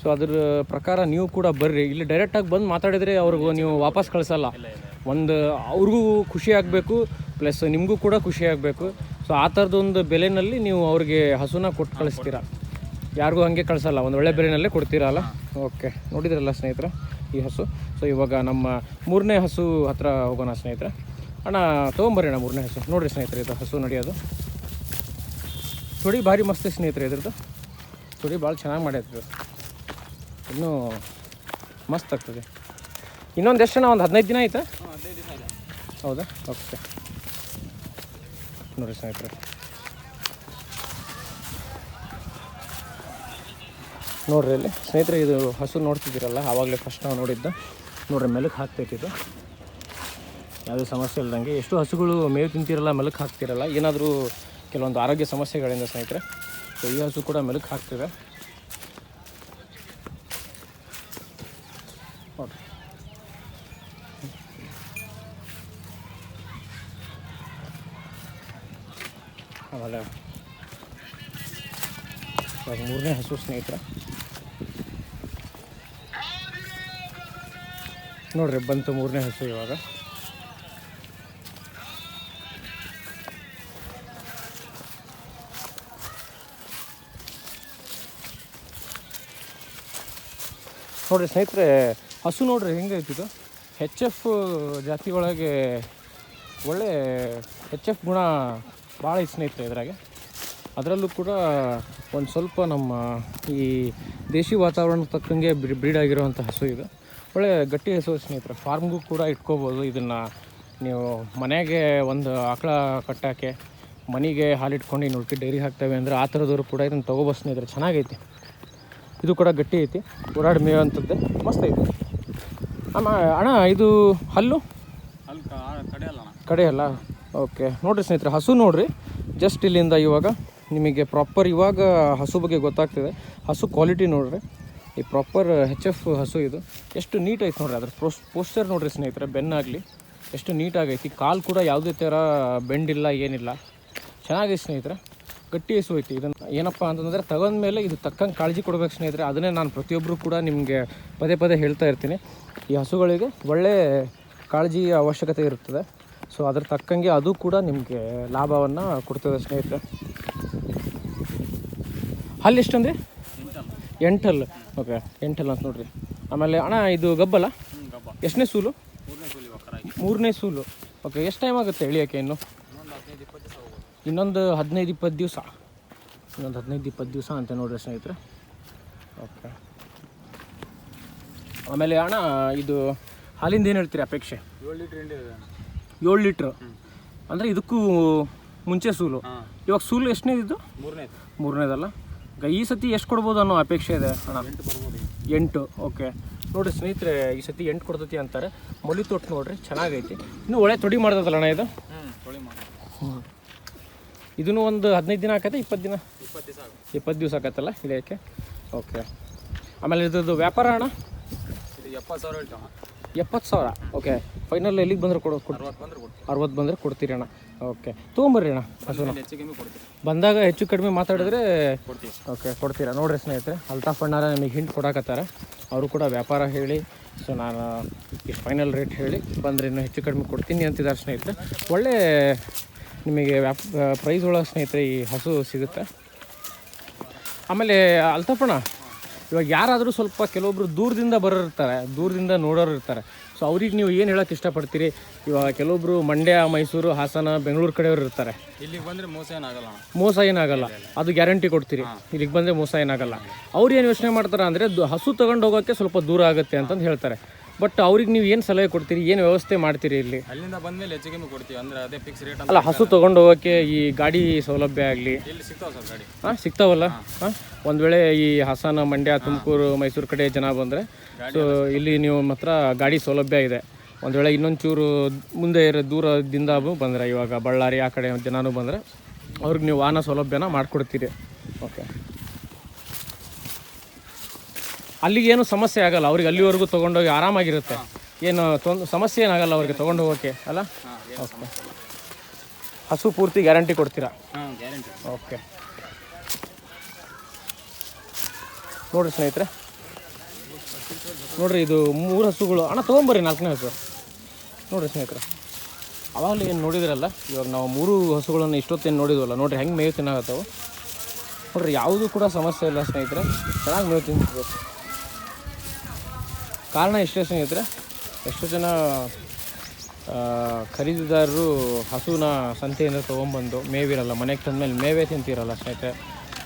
ಸೊ ಅದ್ರ ಪ್ರಕಾರ ನೀವು ಕೂಡ ಬರ್ರಿ. ಇಲ್ಲಿ ಡೈರೆಕ್ಟಾಗಿ ಬಂದು ಮಾತಾಡಿದರೆ ಅವ್ರಿಗೂ ನೀವು ವಾಪಸ್ ಕಳಿಸಲ್ಲ. ಒಂದು ಅವ್ರಿಗೂ ಖುಷಿ ಆಗಬೇಕು ಪ್ಲಸ್ ನಿಮಗೂ ಕೂಡ ಖುಷಿ ಆಗಬೇಕು. ಸೊ ಆ ಥರದೊಂದು ಬೆಲೆನಲ್ಲಿ ನೀವು ಅವ್ರಿಗೆ ಹಸುನ ಕೊಟ್ಟು ಕಳಿಸ್ತೀರಾ? ಯಾರಿಗೂ ಹಂಗೆ ಕಳಿಸಲ್ಲ, ಒಂದು ಒಳ್ಳೆ ಬೆಲೆಯಲ್ಲೇ ಕೊಡ್ತೀರಲ್ಲ ಓಕೆ ನೋಡಿದ್ರಲ್ಲ ಸ್ನೇಹಿತರೆ ಈ ಹಸು. ಸೊ ಇವಾಗ ನಮ್ಮ ಮೂರನೇ ಹಸು ಹತ್ರ ಹೋಗೋಣ ಸ್ನೇಹಿತರೆ. ಅಣ್ಣ ತೊಗೊಂಬರ್ರಿ ಅಣ್ಣ ಮೂರನೇ ಹಸು. ನೋಡಿರಿ ಸ್ನೇಹಿತರೆ ಇದು ಹಸು ನಡೆಯೋದು ತುಡಿ ಭಾರಿ ಮಸ್ತ್ ಸ್ನೇಹಿತರೆ ಇದ್ರದ್ದು. ತುಡಿ ಭಾಳ ಚೆನ್ನಾಗಿ ಮಾಡೈತೆ ಇನ್ನೂ ಮಸ್ತ್ ಆಗ್ತದೆ. ಇನ್ನೊಂದು ಎಷ್ಟು ಒಂದು ಹದಿನೈದು ದಿನ ಆಯ್ತಾ? ಹೌದಾ? ಓಕೆ. ನೋಡಿ ಸ್ನೇಹಿತರೆ. ನೋಡ್ರಿ ಇಲ್ಲಿ ಸ್ನೇಹಿತರೆ ಇದು ಹಸು ನೋಡ್ತಿದ್ದೀರಲ್ಲ ಆವಾಗಲೇ ಫಸ್ಟ್ ನಾವು ನೋಡಿದ್ದ. ನೋಡ್ರಿ ಮೆಲುಕು ಹಾಕ್ತೈತಿ ಇದು. ಯಾವುದೇ ಸಮಸ್ಯೆ ಇಲ್ದಂಗೆ ಎಷ್ಟು ಹಸುಗಳು ಮೇವು ತಿಂತಿರಲ್ಲ, ಮೆಲುಕು ಹಾಕ್ತಿರಲ್ಲ, ಏನಾದರೂ ಕೆಲವೊಂದು ಆರೋಗ್ಯ ಸಮಸ್ಯೆಗಳಿಂದ ಸ್ನೇಹಿತರೆ. ಸೊ ಈ ಹಸು ಕೂಡ ಮೆಲುಕು ಹಾಕ್ತಿದೆ. ಆಮೇಲೆ ಮೂರನೇ ಹಸು ಸ್ನೇಹಿತರೆ. ನೋಡ್ರಿ, ಬಂತು ಮೂರನೇ ಹಸು ಇವಾಗ. ನೋಡ್ರಿ ಸ್ನೇಹಿತರೆ, ಹಸು ನೋಡ್ರಿ, ಹೆಂಗೈತಿ ಇದು? ಹೆಚ್ ಎಫ್ ಜಾತಿ ಒಳಗೆ ಒಳ್ಳೆ ಹೆಚ್ ಎಫ್ ಗುಣ ಭಾಳ ಐತೆ ಸ್ನೇಹಿತರೆ ಇದ್ರಾಗೆ. ಅದರಲ್ಲೂ ಕೂಡ ಒಂದು ಸ್ವಲ್ಪ ನಮ್ಮ ಈ ದೇಶಿ ವಾತಾವರಣ ತಕ್ಕಂಗೆ ಬ್ರೀಡ್ ಆಗಿರುವಂಥ ಹಸು ಇದು. ಒಳ್ಳೆ ಗಟ್ಟಿ ಹಸು ಸ್ನೇಹಿತರೆ. ಫಾರ್ಮ್ಗೂ ಕೂಡ ಇಟ್ಕೋಬೋದು ಇದನ್ನು. ನೀವು ಮನೆಗೆ ಒಂದು ಆಕಳ ಕಟ್ಟಾಕೆ ಮನೆಗೆ ಹಾಲಿಟ್ಕೊಂಡು ಇನ್ನು ಡೈರಿ ಹಾಕ್ತೇವೆ ಅಂದರೆ ಆ ಥರದವರು ಕೂಡ ಇದನ್ನು ತೊಗೋಬೋದು ಸ್ನೇಹಿತರೆ. ಚೆನ್ನಾಗೈತಿ. ಇದು ಕೂಡ ಗಟ್ಟಿ ಐತಿ. ಓಡಾಡಿ ಮೇಯುವಂಥದ್ದೇ. ಮಸ್ತ್ ಐತಿ. ಅಮ್ಮ ಅಣ್ಣ ಇದು ಹಲ್ಲು? ಕಡೆಯಲ್ಲ ಕಡೆ ಅಲ್ಲ ಅಣ್ಣ. ಕಡೆ ಅಲ್ಲ? ಓಕೆ. ನೋಡಿರಿ ಸ್ನೇಹಿತರೆ ಹಸು ನೋಡ್ರಿ. ಜಸ್ಟ್ ಇಲ್ಲಿಂದ ಇವಾಗ ನಿಮಗೆ ಪ್ರಾಪರ್ ಇವಾಗ ಹಸು ಬಗ್ಗೆ ಗೊತ್ತಾಗ್ತಿದೆ. ಹಸು ಕ್ವಾಲಿಟಿ ನೋಡ್ರಿ. ಈ ಪ್ರಾಪರ್ ಹೆಚ್ ಎಫ್ ಹಸು ಇದು. ಎಷ್ಟು ನೀಟ್ ಐತೆ ನೋಡ್ರಿ ಅದ್ರ ಪೋಸ್ ಪೋಸ್ಚರ್ ನೋಡ್ರಿ ಸ್ನೇಹಿತರೆ ಬೆನ್ನಾಗಲಿ. ಎಷ್ಟು ನೀಟಾಗೈತಿ ಕಾಲು ಕೂಡ ಯಾವುದೇ ಥರ ಬೆಂಡಿಲ್ಲ ಏನಿಲ್ಲ. ಚೆನ್ನಾಗೈತೆ ಸ್ನೇಹಿತರೆ. ಗಟ್ಟಿ ಹಸು ಐತಿ. ಇದನ್ನು ಏನಪ್ಪ ಅಂತಂದರೆ ತಗೊಂಡ್ಮೇಲೆ ಇದು ತಕ್ಕಂಗೆ ಕಾಳಜಿ ಕೊಡ್ಬೇಕು ಸ್ನೇಹಿತರೆ. ಅದನ್ನೇ ನಾನು ಪ್ರತಿಯೊಬ್ಬರು ಕೂಡ ನಿಮಗೆ ಪದೇ ಪದೇ ಹೇಳ್ತಾ ಇರ್ತೀನಿ. ಈ ಹಸುಗಳಿಗೆ ಒಳ್ಳೆ ಕಾಳಜಿ ಅವಶ್ಯಕತೆ ಇರುತ್ತದೆ. ಸೊ ಅದ್ರ ತಕ್ಕಂಗೆ ಅದು ಕೂಡ ನಿಮಗೆ ಲಾಭವನ್ನು ಕೊಡ್ತದೆ ಸ್ನೇಹಿತರೆ. ಹಲ್ಲಿ ಎಷ್ಟಂದ್ರೆ? ಎಂಟಲ್. ಓಕೆ ಎಂಟಲ್ ಅಂತ ನೋಡ್ರಿ. ಆಮೇಲೆ ಅಣ್ಣ, ಇದು ಗಬ್ಬಲ್ಲ? ಎಷ್ಟನೇ ಸೂಲು? ಮೂರನೇ ಸೂಲು. ಓಕೆ ಎಷ್ಟು ಟೈಮ್ ಆಗುತ್ತೆ ಎಳಿಯೋಕ್ಕೆ ಇನ್ನು? ಇನ್ನೊಂದು ಹದಿನೈದು ಇಪ್ಪತ್ತು ದಿವಸ. ಇನ್ನೊಂದು ಹದಿನೈದು ಇಪ್ಪತ್ತು ದಿವಸ ಅಂತ ನೋಡ್ರಿ ಸ್ನೇಹಿತರೆ. ಓಕೆ. ಆಮೇಲೆ ಅಣ್ಣ ಇದು ಹಾಲಿಂದ ಏನು ಹೇಳ್ತೀರಿ ಅಪೇಕ್ಷೆ? ಏಳು ಲೀಟ್ರ್ ಏಳು ಲೀಟ್ರ್? ಅಂದರೆ ಇದಕ್ಕೂ ಮುಂಚೆ ಸೂಲು. ಇವಾಗ ಸೂಲು ಎಷ್ಟನೇ ಇದ್ದು ಮೂರನೇ. ಮೂರನೇದಲ್ಲ? ಈಗ ಈ ಸತಿ ಎಷ್ಟು ಕೊಡ್ಬೋದು ಅನ್ನೋ ಅಪೇಕ್ಷೆ ಇದೆ ಅಣ್ಣ. ಎಂಟು ಓಕೆ. ನೋಡಿರಿ ಸ್ನೇಹಿತರೆ ಈ ಸತಿ ಎಂಟು ಕೊಡ್ತೈತಿ ಅಂತಾರೆ. ಮೊಲಿ ತೊಟ್ಟು ನೋಡ್ರಿ ಚೆನ್ನಾಗೈತಿ. ಇನ್ನು ಒಳ್ಳೆ ತೊಡಿ ಮಾಡ್ದಲ್ಲ ಅಣ್ಣ ಇದು? ಹ್ಞೂ ಇದನ್ನು ಒಂದು ಹದಿನೈದು ದಿನ ಆಕೈತೆ ಇಪ್ಪತ್ತು ದಿನ? ಇಪ್ಪತ್ತು ದಿವಸ ಆಗತ್ತಲ್ಲ ಇಪ್ಪತ್ತು ದಿವಸ ಆಕತ್ತಲ್ಲ ಇದಕ್ಕೆ ಓಕೆ. ಆಮೇಲೆ ಇದ್ರದ್ದು ವ್ಯಾಪಾರ ಅಣ್ಣ ಎಪ್ಪತ್ತು ಸಾವಿರ ಎಪ್ಪತ್ತು ಸಾವಿರ? ಓಕೆ. ಫೈನಲ್ ಎಲ್ಲಿಗೆ ಬಂದರೆ ಕೊಡೋ ಅರವತ್ತು ಬಂದ್ರೆ ಕೊಡ್ತೀವಿ. ಅರವತ್ತು ಬಂದರೆ ಕೊಡ್ತೀರಿ ಅಣ್ಣ. ಓಕೆ. ತೊಗೊಂಬರ್ರಿ ಅಣ್ಣ ಹಸುನ. ಕೊಡ್ತೀವಿ. ಬಂದಾಗ ಹೆಚ್ಚು ಕಡಿಮೆ ಮಾತಾಡಿದ್ರೆ ಓಕೆ ಕೊಡ್ತೀರಾ? ನೋಡ್ರಿ ಸ್ನೇಹಿತರೆ ಅಲ್ತಾಫ್ ಅಣ್ಣಾರ ನಿಮಗೆ ಹಿಂಟ್ ಕೊಡಕತ್ತಾರೆ. ಅವರು ಕೂಡ ವ್ಯಾಪಾರ ಹೇಳಿ ಸೊ ನಾನು ಈ ಫೈನಲ್ ರೇಟ್ ಹೇಳಿ ಬಂದರೆ ಇನ್ನೂ ಹೆಚ್ಚು ಕಡಿಮೆ ಕೊಡ್ತೀನಿ ಅಂತಿದ್ದಾರೆ ಸ್ನೇಹಿತರೆ. ಒಳ್ಳೆ ನಿಮಗೆ ವ್ಯಾಪ್ ಪ್ರೈಸ್ ಒಳಗೆ ಸ್ನೇಹಿತರೆ ಈ ಹಸು ಸಿಗುತ್ತೆ. ಆಮೇಲೆ ಅಲ್ತಪ್ಪಣ ಇವಾಗ ಯಾರಾದರೂ ಸ್ವಲ್ಪ ಕೆಲವೊಬ್ರು ದೂರದಿಂದ ಬರೋರಿರ್ತಾರೆ ದೂರದಿಂದ ನೋಡೋರು ಇರ್ತಾರೆ ಸೊ ಅವ್ರಿಗೆ ನೀವು ಏನು ಹೇಳೋಕ್ಕೆ ಇಷ್ಟಪಡ್ತೀರಿ? ಇವಾಗ ಕೆಲವೊಬ್ರು ಮಂಡ್ಯ ಮೈಸೂರು ಹಾಸನ ಬೆಂಗಳೂರು ಕಡೆಯವರು ಇರ್ತಾರೆ ಇಲ್ಲಿಗೆ ಬಂದರೆ ಮೋಸ ಏನಾಗಲ್ಲ ಮೋಸ ಏನಾಗಲ್ಲ ಅದು ಗ್ಯಾರಂಟಿ ಕೊಡ್ತೀರಿ. ಇಲ್ಲಿಗೆ ಬಂದರೆ ಮೋಸ ಏನಾಗಲ್ಲ ಅವ್ರು ಏನು ಯೋಚನೆ ಮಾಡ್ತಾರೆ ಅಂದರೆ ಹಸು ತೊಗೊಂಡು ಹೋಗೋಕ್ಕೆ ಸ್ವಲ್ಪ ದೂರ ಆಗುತ್ತೆ ಅಂತಂದು ಹೇಳ್ತಾರೆ. ಬಟ್ ಅವ್ರಿಗೆ ನೀವು ಏನು ಸಲಹೆ ಕೊಡ್ತೀರಿ? ಏನು ವ್ಯವಸ್ಥೆ ಮಾಡ್ತೀರಿ ಇಲ್ಲಿ? ಅಲ್ಲಿಂದ ಬಂದಮೇಲೆ ಹೆಚ್ಚು ಕಮ್ಮಿ ಕೊಡ್ತೀವಿ. ಅಂದ್ರೆ ಅದೇ ಫಿಕ್ಸ್ ರೇಟ್ ಅಲ್ಲ ಹಸು ತೊಗೊಂಡು ಹೋಗೋಕ್ಕೆ ಈ ಗಾಡಿ ಸೌಲಭ್ಯ ಆಗಲಿ? ಇಲ್ಲಿ ಸಿಗ್ತಾವೆ ಸರ್ ಗಾಡಿ. ಹಾಂ ಸಿಗ್ತಾವಲ್ಲ? ಹಾಂ. ಒಂದು ವೇಳೆ ಈ ಹಾಸನ ಮಂಡ್ಯ ತುಮಕೂರು ಮೈಸೂರು ಕಡೆ ಜನ ಬಂದರೆ ಸೊ ಇಲ್ಲಿ ನೀವು ಮಾತ್ರ ಗಾಡಿ ಸೌಲಭ್ಯ ಇದೆ. ಒಂದು ವೇಳೆ ಇನ್ನೊಂದು ಚೂರು ಮುಂದೆ ಇರೋ ದೂರದಿಂದ ಬಂದರೆ ಇವಾಗ ಬಳ್ಳಾರಿ ಆ ಕಡೆ ಜನನೂ ಬಂದರೆ ಅವ್ರಿಗೆ ನೀವು ವಾಹನ ಸೌಲಭ್ಯನ ಮಾಡಿಕೊಡ್ತೀರಿ. ಓಕೆ ಅಲ್ಲಿಗೆ ಏನು ಸಮಸ್ಯೆ ಆಗಲ್ಲ. ಅವ್ರಿಗೆ ಅಲ್ಲಿವರೆಗೂ ತೊಗೊಂಡೋಗಿ ಆರಾಮಾಗಿರುತ್ತೆ. ಏನು ತೊಂದ್ ಸಮಸ್ಯೆ ಏನಾಗಲ್ಲ ಅವ್ರಿಗೆ ತೊಗೊಂಡು ಹೋಗೋಕ್ಕೆ ಅಲ್ಲ ಓಕೆ ಹಸು ಪೂರ್ತಿ ಗ್ಯಾರಂಟಿ ಕೊಡ್ತೀರಾ? ಹಾಂ ಗ್ಯಾರಂಟಿ. ಓಕೆ ನೋಡ್ರಿ ಸ್ನೇಹಿತರೆ. ನೋಡ್ರಿ ಇದು ಮೂರು ಹಸುಗಳು. ಅಣ್ಣ ತೊಗೊಂಬರ್ರಿ ನಾಲ್ಕನೇ ಹಸು. ನೋಡ್ರಿ ಸ್ನೇಹಿತರೆ. ಅವಾಗಲೇ ಏನು ನೋಡಿದ್ರಲ್ಲ ಇವಾಗ ನಾವು ಮೂರು ಹಸುಗಳನ್ನು ಇಷ್ಟೊತ್ತೇನು ನೋಡಿದ್ವಲ್ಲ ನೋಡ್ರಿ ಹೆಂಗೆ ಮೇವು ತಿನ್ನಾಗತ್ತವು ನೋಡ್ರಿ ಯಾವುದೂ ಕೂಡ ಸಮಸ್ಯೆ ಇಲ್ಲ ಸ್ನೇಹಿತರೆ. ಚೆನ್ನಾಗಿ ಮೇವು ತಿಂತಿದ್ವು ಕಾರಣ ಎಷ್ಟೇ ಸ್ನೇಹಿತರೆ, ಎಷ್ಟೋ ಜನ ಖರೀದಿದಾರರು ಹಸುವಿನ ಸಂತೆಯಿಂದ ತೊಗೊಂಬಂದು ಮೇವಿರಲ್ಲ, ಮನೆಗೆ ತಂದಮೇಲೆ ಮೇವೇ ತಿಂತಿರಲ್ಲ ಸ್ನೇಹಿತರೆ.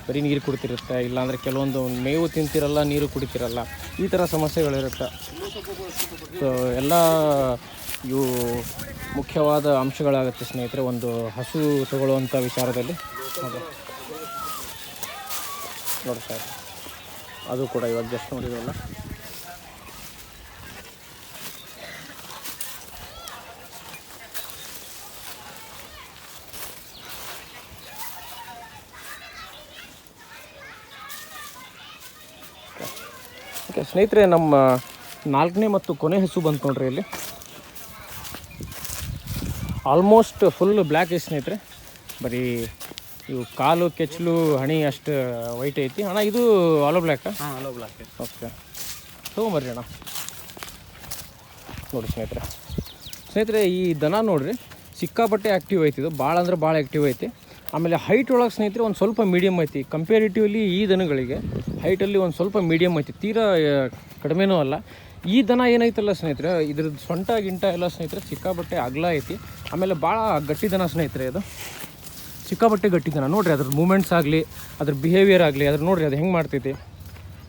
ಬರೀ ನೀರು ಕುಡ್ತಿರುತ್ತೆ, ಇಲ್ಲಾಂದರೆ ಕೆಲವೊಂದು ಮೇವು ತಿಂತಿರಲ್ಲ, ನೀರು ಕುಡಿತಿರಲ್ಲ. ಈ ಥರ ಸಮಸ್ಯೆಗಳಿರುತ್ತೆ. ಸೊ ಎಲ್ಲ ಇವು ಮುಖ್ಯವಾದ ಅಂಶಗಳಾಗುತ್ತೆ ಸ್ನೇಹಿತರೆ, ಒಂದು ಹಸು ತಗೊಳ್ಳುವಂಥ ವಿಚಾರದಲ್ಲಿ. ನೋಡಿ ಸರ್ ಅದು ಕೂಡ ಇವಾಗ ಜಸ್ಟ್ ನೋಡಿದ್ವಲ್ಲ. ಓಕೆ ಸ್ನೇಹಿತರೆ ನಮ್ಮ ನಾಲ್ಕನೇ ಮತ್ತು ಕೊನೆ ಹಸು ಬಂತು ನೋಡ್ರಿ ಇಲ್ಲಿ. ಆಲ್ಮೋಸ್ಟ್ ಫುಲ್ ಬ್ಲ್ಯಾಕ್ ಐತಿ ಸ್ನೇಹಿತರೆ. ಬರೀ ಇವು ಕಾಲು ಕೆಚ್ಚಲು ಹಣಿ ಅಷ್ಟು ವೈಟ್ ಐತಿ. ಅಣ್ಣ ಇದು ಆಲೋ ಬ್ಲ್ಯಾಕ ಹಾಂ ಬ್ಲ್ಯಾಕ್ ಬ್ಲಾಕ್ ಓಕೆ ತೊಗೊಂಬರ್ರಿ ಅಣ್ಣ. ನೋಡಿ ಸ್ನೇಹಿತರೆ. ಸ್ನೇಹಿತರೆ ಈ ದನ ನೋಡ್ರಿ ಸಿಕ್ಕಾಪಟ್ಟೆ ಆ್ಯಕ್ಟಿವ್ ಐತಿ ಇದು. ಭಾಳ ಅಂದ್ರೆ ಭಾಳ ಆ್ಯಕ್ಟಿವ್ ಐತಿ. ಆಮೇಲೆ ಹೈಟ್ ಒಳಗೆ ಸ್ನೇಹಿತರೆ ಒಂದು ಸ್ವಲ್ಪ ಮೀಡಿಯಮ್ ಐತಿ. ಕಂಪೇರಿಟಿವ್ಲಿ ಈ ದನಗಳಿಗೆ ಹೈಟಲ್ಲಿ ಒಂದು ಸ್ವಲ್ಪ ಮೀಡಿಯಮ್ ಐತಿ. ತೀರಾ ಕಡಿಮೆನೂ ಅಲ್ಲ. ಈ ದನ ಏನೈತಲ್ಲ ಸ್ನೇಹಿತರೆ ಇದ್ರದ್ದು ಸೊಂಟ ಗಿಂಟ ಎಲ್ಲ ಸ್ನೇಹಿತರೆ ಸಿಕ್ಕಾಪಟ್ಟೆ ಅಗಲ ಐತಿ. ಆಮೇಲೆ ಭಾಳ ಗಟ್ಟಿ ದನ ಸ್ನೇಹಿತರೆ ಇದು ಸಿಕ್ಕಾಪಟ್ಟೆ ಗಟ್ಟಿ ದನ. ನೋಡ್ರಿ ಅದ್ರ ಮೂಮೆಂಟ್ಸ್ ಆಗಲಿ, ಅದ್ರ ಬಿಹೇವಿಯರ್ ಆಗಲಿ, ಅದ್ರ ನೋಡ್ರಿ ಅದು ಹೆಂಗೆ ಮಾಡ್ತೈತಿ.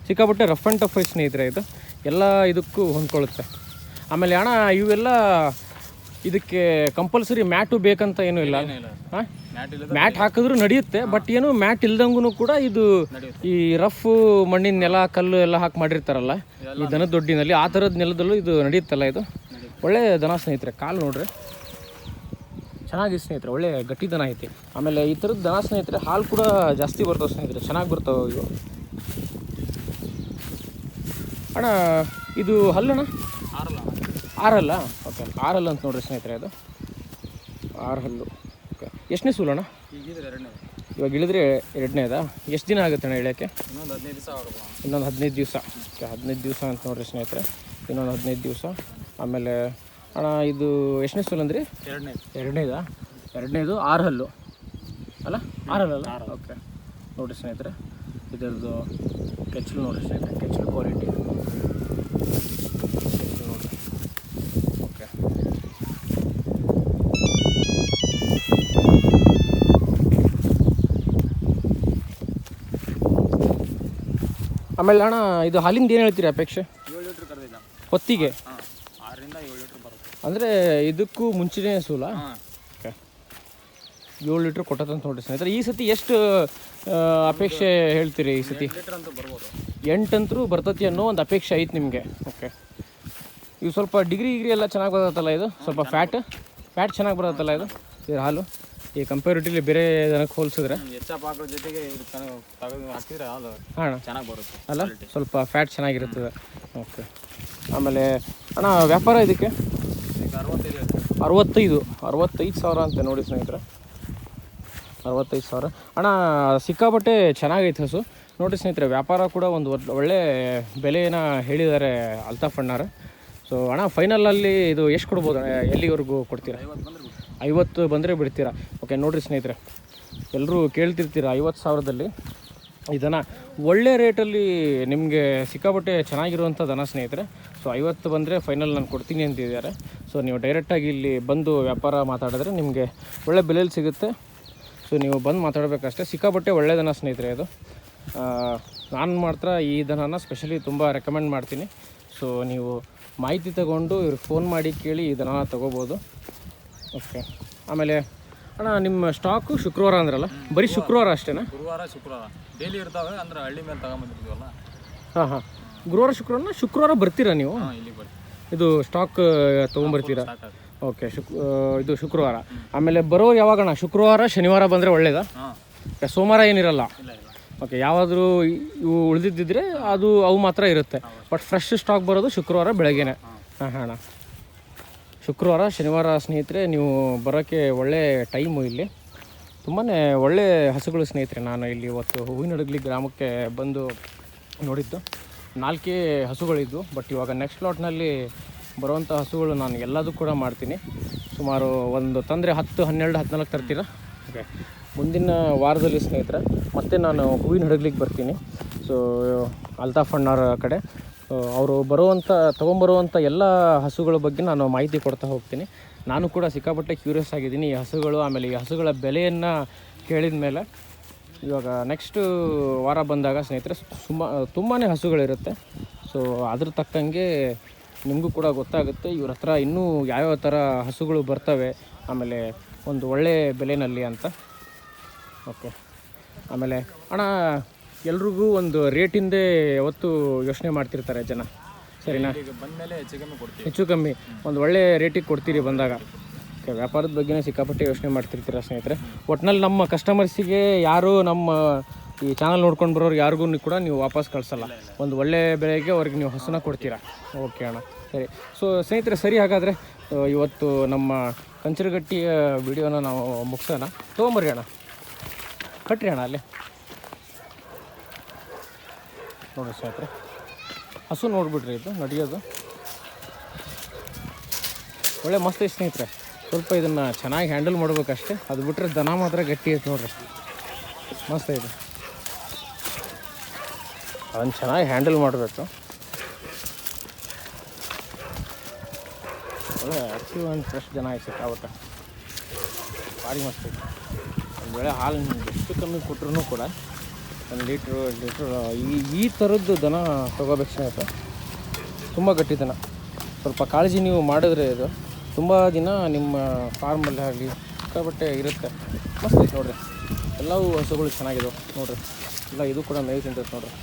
ಸಿಕ್ಕಾಪಟ್ಟೆ ರಫ್ ಆ್ಯಂಡ್ ಟಫ್ ಸ್ನೇಹಿತರೆ ಇದು. ಎಲ್ಲ ಇದಕ್ಕೂ ಹೊಂದ್ಕೊಳ್ಳುತ್ತೆ ಆಮೇಲೆ ಅಣ್ಣ, ಇವೆಲ್ಲ ಇದಕ್ಕೆ ಕಂಪಲ್ಸರಿ ಮ್ಯಾಟು ಬೇಕಂತ ಏನೂ ಇಲ್ಲ. ಹಾಂ? ಮ್ಯಾಟ್ ಹಾಕಿದ್ರು ನಡೆಯುತ್ತೆ ಬಟ್ ಏನು ಮ್ಯಾಟ್ ಇಲ್ದಂಗೂ ಕೂಡ ಇದು ಈ ರಫ್ ಮಣ್ಣಿನ ನೆಲ ಕಲ್ಲು ಎಲ್ಲ ಹಾಕಿ ಮಾಡಿರ್ತಾರಲ್ಲ ಈ ದನದ ದೊಡ್ಡಿನಲ್ಲಿ ಆ ಥರದ ನೆಲದಲ್ಲೂ ಇದು ನಡೆಯುತ್ತಲ್ಲ ಇದು? ಒಳ್ಳೆ ದನ ಸ್ನೇಹಿತರೆ ಕಾಲು ನೋಡ್ರಿ. ಚೆನ್ನಾಗಿ ಸ್ನೇಹಿತರೆ ಒಳ್ಳೆ ಗಟ್ಟಿ ದನ ಐತಿ. ಆಮೇಲೆ ಈ ಥರದ ದನ ಸ್ನೇಹಿತರೆ ಹಾಲು ಕೂಡ ಜಾಸ್ತಿ ಬರ್ತಾವೆ ಸ್ನೇಹಿತರೆ ಚೆನ್ನಾಗಿ ಬರ್ತಾವೆ ಇವು. ಅಣ್ಣ ಇದು ಹಲ್ಲಣ್ಣ? ಆರಲ್ಲ? ಆರಲ್ಲ ಓಕೆ ಆರಲ್ಲ ಅಂತ ನೋಡ್ರಿ ಸ್ನೇಹಿತರೆ ಅದು. ಆರು ಹಲ್ಲು ಓಕೆ ಎಷ್ಟನೇ ಸೂಲಣ್ಣ? ಈಗಿದ್ರೆ ಎರಡನೇ. ಇವಾಗ ಇಳಿದ್ರೆ ಎರಡನೇದಾ? ಎಷ್ಟು ದಿನ ಆಗುತ್ತೆ ಅಣ್ಣ ಇಳಿಯೋಕ್ಕೆ? ಇನ್ನೊಂದು ಹದಿನೈದು ದಿವಸ ಇನ್ನೊಂದು ಹದಿನೈದು ದಿವಸ. ಓಕೆ ಹದಿನೈದು ದಿವಸ ಅಂತ ನೋಡ್ರಿ ಸ್ನೇಹಿತರೆ. ಇನ್ನೊಂದು ಹದಿನೈದು ದಿವಸ. ಆಮೇಲೆ ಅಣ್ಣ ಇದು ಎಷ್ಟನೇ ಸೂಲ್ ಅಂದ್ರಿ ಎರಡನೇ. ಎರಡನೇದಾ? ಎರಡನೇದು ಆರು ಹಲ್ಲು ಅಲ್ಲ? ಆರು ಹಲ್ಲಲ್ಲ ಓಕೆ ನೋಡಿರಿ ಸ್ನೇಹಿತರೆ. ಇದರದ್ದು ಕೆಚ್ಚಲು ನೋಡಿರಿ ಸ್ನೇಹಿತರೆ. ಕೆಚ್ಚಲು ಕ್ವಾಲಿಟಿ ಆಮೇಲೆ ಅಣ್ಣ, ಇದು ಹಾಲಿಂದ ಏನು ಹೇಳ್ತೀರಿ ಅಪೇಕ್ಷೆ? ಹೊತ್ತಿಗೆ? ಅಂದರೆ ಇದಕ್ಕೂ ಮುಂಚೆನೇ ಸೂಲ? ಏಳು ಲೀಟ್ರ್ ಕೊಟ್ಟದಂತ ನೋಡ್ರಿ ಸ್ನೇಹಿತರೆ. ಈ ಸತಿ ಎಷ್ಟು ಅಪೇಕ್ಷೆ ಹೇಳ್ತೀರಿ ಈ ಸತಿ? ಎಂಟಂತರೂ ಬರ್ತತಿ ಅನ್ನೋ ಒಂದು ಅಪೇಕ್ಷೆ ಐತೆ ನಿಮಗೆ. ಓಕೆ ಇವು ಸ್ವಲ್ಪ ಡಿಗ್ರಿ ಗಿಗ್ರಿ ಎಲ್ಲ ಚೆನ್ನಾಗಿ ಬರುತ್ತಲ್ಲ ಇದು? ಸ್ವಲ್ಪ ಫ್ಯಾಟ್ ಫ್ಯಾಟ್ ಚೆನ್ನಾಗಿ ಬರ್ತತ್ತಲ್ಲ ಇದು? ಇದು ಹಾಲು? ಈ ಕಂಪೇರಿಟಿವ್ಲಿ ಬೇರೆ ಜನಕ್ಕೆ ಹೋಲಿಸಿದ್ರೆ ಹೆಚ್ಚಪ್ಪ ಹಾಕೋ ಜೊತೆಗೆ ಇದು ತೆಗೆದು ಹಾಕಿದ್ರೆ ಹಾಲು ಹಾಂ ಚೆನ್ನಾಗಿ ಬರುತ್ತೆ ಅಲ್ಲ ಸ್ವಲ್ಪ ಫ್ಯಾಟ್ ಚೆನ್ನಾಗಿರುತ್ತದೆ. ಓಕೆ ಆಮೇಲೆ ಅಣ್ಣ ವ್ಯಾಪಾರ ಇದಕ್ಕೆ? ಈಗ ಅರವತ್ತೈದು ಅರವತ್ತೈದು. ಅರವತ್ತೈದು ಸಾವಿರ ಅಂತ ನೋಡಿ ಸ್ನೇಹಿತರೆ. ಅರವತ್ತೈದು ಸಾವಿರ. ಅಣ್ಣ ಸಿಕ್ಕಾಪಟ್ಟೆ ಚೆನ್ನಾಗೈತೆ ಹಸು. ನೋಡಿ ಸ್ನೇಹಿತರೆ ವ್ಯಾಪಾರ ಕೂಡ ಒಂದು ಒಳ್ಳೆ ಬೆಲೆಯನ್ನು ಹೇಳಿದ್ದಾರೆ ಅಲ್ತಾಫ್ ಅಣ್ಣಾರ. ಸೊ ಅಣ್ಣ ಫೈನಲಲ್ಲಿ ಇದು ಎಷ್ಟು ಕೊಡ್ಬೋದು ಅಣ್ಣ? ಎಲ್ಲಿವರೆಗೂ ಕೊಡ್ತೀರಾ? ಐವತ್ತು ಬಂದ್ರೆ ಬಿಡ್ತೀರಾ? ಓಕೆ ನೋಡಿರಿ ಸ್ನೇಹಿತರೆ ಎಲ್ಲರೂ ಕೇಳ್ತಿರ್ತೀರ ಐವತ್ತು ಸಾವಿರದಲ್ಲಿ? ಈ ದನ, ಒಳ್ಳೆ ರೇಟಲ್ಲಿ ನಿಮಗೆ ಸಿಕ್ಕಾಪಟ್ಟೆ ಚೆನ್ನಾಗಿರುವಂಥ ದನ ಸ್ನೇಹಿತರೆ. ಸೊ ಐವತ್ತು ಬಂದರೆ ಫೈನಲ್ ನಾನು ಕೊಡ್ತೀನಿ ಅಂತಿದ್ದಾರೆ. ಸೊ ನೀವು ಡೈರೆಕ್ಟಾಗಿ ಇಲ್ಲಿ ಬಂದು ವ್ಯಾಪಾರ ಮಾತಾಡಿದ್ರೆ ನಿಮಗೆ ಒಳ್ಳೆ ಬೆಲೆಯಲ್ಲಿ ಸಿಗುತ್ತೆ. ಸೊ ನೀವು ಬಂದು ಮಾತಾಡಬೇಕಷ್ಟೇ. ಸಿಕ್ಕಾಪಟ್ಟೆ ಒಳ್ಳೆ ದನ ಸ್ನೇಹಿತರೆ ಇದು. ನಾನು ಮಾತ್ರ ಈ ದನನ ಸ್ಪೆಷಲಿ ತುಂಬ ರೆಕಮೆಂಡ್ ಮಾಡ್ತೀನಿ. ಸೊ ನೀವು ಮಾಹಿತಿ ತಗೊಂಡು ಇವ್ರಿಗೆ ಫೋನ್ ಮಾಡಿ ಕೇಳಿ ಈ ದನನ ತೊಗೋಬೋದು. ಓಕೆ. ಆಮೇಲೆ ಅಣ್ಣ ನಿಮ್ಮ ಸ್ಟಾಕು ಶುಕ್ರವಾರ ಅಂದ್ರಲ್ಲ? ಬರೀ ಶುಕ್ರವಾರ. ಅಷ್ಟೇನಾ? ಗುರುವಾರ ಶುಕ್ರವಾರ. ಡೈಲಿ ಇರ್ತಾವೆ ಅಂದ್ರೆ ಹಳ್ಳಿ ಮೇಲೆ ತಗೊಂಬಂದಿರ್ತೀವಲ್ಲ? ಹಾಂ ಹಾಂ. ಗುರುವಾರ ಶುಕ್ರವಾರ ಶುಕ್ರವಾರ ಬರ್ತೀರಾ ನೀವು? ಹಾಂ ಇಲ್ಲಿಗೆ ಬರ್ತೀವಿ. ಇದು ಸ್ಟಾಕ್ ತೊಗೊಂಬರ್ತೀರಾ? ಓಕೆ ಶುಕ್ ಇದು ಶುಕ್ರವಾರ. ಆಮೇಲೆ ಬರೋರು ಯಾವಾಗಣ್ಣ ಶುಕ್ರವಾರ ಶನಿವಾರ ಬಂದರೆ ಒಳ್ಳೇದಾ? ಸೋಮವಾರ ಏನಿರಲ್ಲ? ಓಕೆ ಯಾವಾದರೂ ಇವು ಉಳಿದಿದ್ದಿದ್ರೆ ಅದು ಅವು ಮಾತ್ರ ಇರುತ್ತೆ. ಬಟ್ ಫ್ರೆಶ್ ಸ್ಟಾಕ್ ಬರೋದು ಶುಕ್ರವಾರ ಬೆಳಗ್ಗೆನೆ. ಹಾಂ ಹಾಂ ಅಣ್ಣ. ಶುಕ್ರವಾರ, ಶನಿವಾರ ಸ್ನೇಹಿತರೆ, ನೀವು ಬರೋಕ್ಕೆ ಒಳ್ಳೆ ಟೈಮು ಇಲ್ಲಿ. ತುಂಬಾ ಒಳ್ಳೆ ಹಸುಗಳು ಸ್ನೇಹಿತರೆ, ನಾನು ಇಲ್ಲಿ ಇವತ್ತು ಹೂವಿನಡಗಲಿ ಗ್ರಾಮಕ್ಕೆ ಬಂದು ನೋಡಿದ್ದು. ನಾಲ್ಕೇ ಹಸುಗಳಿದ್ದು ಬಟ್ ಇವಾಗ ನೆಕ್ಸ್ಟ್ ಲಾಟ್ನಲ್ಲಿ ಬರುವಂಥ ಹಸುಗಳು ನಾನು ಎಲ್ಲದೂ ಕೂಡ ಮಾಡ್ತೀನಿ. ಸುಮಾರು ಒಂದು ತಂದರೆ ಹತ್ತು, ಹನ್ನೆರಡು, ಹದಿನಾಲ್ಕು ತರ್ತೀರಾ? ಓಕೆ ಮುಂದಿನ ವಾರದಲ್ಲಿ ಸ್ನೇಹಿತರೆ, ಮತ್ತೆ ನಾನು ಹೂವಿನ ಹಡಗ್ಲಿಕ್ಕೆ ಬರ್ತೀನಿ. ಸೊ ಅಲ್ತಾಫ್ ಅಣ್ಣವ್ರ ಕಡೆ. ಅವರು ಬರುವಂಥ ತೊಗೊಂಬರುವಂಥ ಎಲ್ಲ ಹಸುಗಳ ಬಗ್ಗೆ ನಾನು ಮಾಹಿತಿ ಕೊಡ್ತಾ ಹೋಗ್ತೀನಿ. ನಾನು ಕೂಡ ಸಿಕ್ಕಾಪಟ್ಟೆ ಕ್ಯೂರಿಯಸ್ ಆಗಿದ್ದೀನಿ ಈ ಹಸುಗಳು, ಆಮೇಲೆ ಈ ಹಸುಗಳ ಬೆಲೆಯನ್ನು ಕೇಳಿದ ಮೇಲೆ ಇವಾಗ ನೆಕ್ಸ್ಟು ವಾರ ಬಂದಾಗ ಸ್ನೇಹಿತರೆ ಸುಮ್ಮ ತುಂಬಾ ಹಸುಗಳಿರುತ್ತೆ. ಸೊ ಅದ್ರ ತಕ್ಕಂಗೆ ನಿಮಗೂ ಕೂಡ ಗೊತ್ತಾಗುತ್ತೆ, ಇವ್ರ ಹತ್ರ ಇನ್ನೂ ಯಾವ್ಯಾವ ಥರ ಹಸುಗಳು ಬರ್ತವೆ, ಆಮೇಲೆ ಒಂದು ಒಳ್ಳೆಯ ಬೆಲೆನಲ್ಲಿ ಅಂತ. ಓಕೆ ಆಮೇಲೆ, ಅಣ್ಣ ಎಲ್ರಿಗೂ ಒಂದು ರೇಟಿಂದೇ ಯಾವತ್ತು ಯೋಚನೆ ಮಾಡ್ತಿರ್ತಾರೆ ಜನ. ಸರಿನಾ? ಬಂದಮೇಲೆ ಹೆಚ್ಚು ಕಮ್ಮಿ ಕೊಡ್ತೀವಿ. ಹೆಚ್ಚು ಕಮ್ಮಿ. ಒಂದು ಒಳ್ಳೆ ರೇಟಿಗೆ ಕೊಡ್ತೀರಿ ಬಂದಾಗ. ಓಕೆ ವ್ಯಾಪಾರದ ಬಗ್ಗೆನೇ ಸಿಕ್ಕಾಪಟ್ಟೆ ಯೋಚನೆ ಮಾಡ್ತಿರ್ತೀರ ಸ್ನೇಹಿತರೆ? ಒಟ್ನಲ್ಲಿ ನಮ್ಮ ಕಸ್ಟಮರ್ಸಿಗೆ ಯಾರು ನಮ್ಮ ಈ ಚಾನಲ್ ನೋಡ್ಕೊಂಡು ಬರೋರು ಯಾರಿಗೂ ಕೂಡ ನೀವು ವಾಪಸ್ ಕಳಿಸಲ್ಲ. ಒಂದು ಒಳ್ಳೆ ಬೆಲೆಗೆ ಅವ್ರಿಗೆ ನೀವು ಹಸುನ ಕೊಡ್ತೀರಾ? ಓಕೆ ಅಣ್ಣ. ಸರಿ. ಸೊ ಸ್ನೇಹಿತರೆ ಸರಿ ಹಾಗಾದರೆ ಇವತ್ತು ನಮ್ಮ ಕಂಚರಗಟ್ಟಿಯ ವಿಡಿಯೋನ ನಾವು ಮುಗಿಸೋಣ. ತೊಗೊಂಬರ್ರಿ ಅಣ್ಣ. ಕಟ್ರಿ ಅಣ್ಣ ಅಲ್ಲಿ. ನೋಡಿ ಸ್ನೇಹಿತರೆ. ಹಸು ನೋಡ್ಬಿಡ್ರಿ ಇದು, ನಡೆಯೋದು. ಒಳ್ಳೆ ಮಸ್ತ್ ಸ್ನೇಹಿತರೆ. ಸ್ವಲ್ಪ ಇದನ್ನು ಚೆನ್ನಾಗಿ ಹ್ಯಾಂಡಲ್ ಮಾಡ್ಬೇಕಷ್ಟೇ. ಅದು ಬಿಟ್ಟರೆ ದನ ಮಾತ್ರ ಗಟ್ಟಿ ಐತೆ ನೋಡ್ರಿ. ಮಸ್ತ್ ಐತೆ. ಅದನ್ನು ಚೆನ್ನಾಗಿ ಹ್ಯಾಂಡಲ್ ಮಾಡಬೇಕು. ಒಳ್ಳೆ ಆ್ಯಕ್ಟಿವ್ ಆ್ಯಂಡ್ ಫ್ರೆಶ್ ಜನ ಐತೆ ಅವತ್ತ ಭಾರಿ ಮಸ್ತ್ ಐತೆ. ಒಂದು ವೇಳೆ ಹಾಲು ಎಷ್ಟು ಕಮ್ಮಿ ಕೊಟ್ಟರು ಕೂಡ ಒಂದು ಲೀಟ್ರು ಎರಡು ಲೀಟ್ರು ಈ ಈ ಥರದ್ದು ದನ ತೊಗೋಬೇಕು ಸ್ನೇಹಿತರೆ. ತುಂಬ ಗಟ್ಟಿ ದನ. ಸ್ವಲ್ಪ ಕಾಳಜಿ ನೀವು ಮಾಡಿದ್ರೆ ಇದು. ತುಂಬ ದಿನ ನಿಮ್ಮ ಫಾರ್ಮಲ್ಲಿ ಆಗಲಿ ಸಿಕ್ಕಾಪಟ್ಟೆ ಇರುತ್ತೆ. ಮಸ್ತ್ ಐತೆ ನೋಡಿರಿ. ಎಲ್ಲವೂ ಹಸುಗಳು ಚೆನ್ನಾಗಿದಾವೆ. ನೋಡಿರಿ. ಎಲ್ಲ ಇದು ಕೂಡ ಮೇವು ತಿಂತೈತೆ ನೋಡಿರಿ.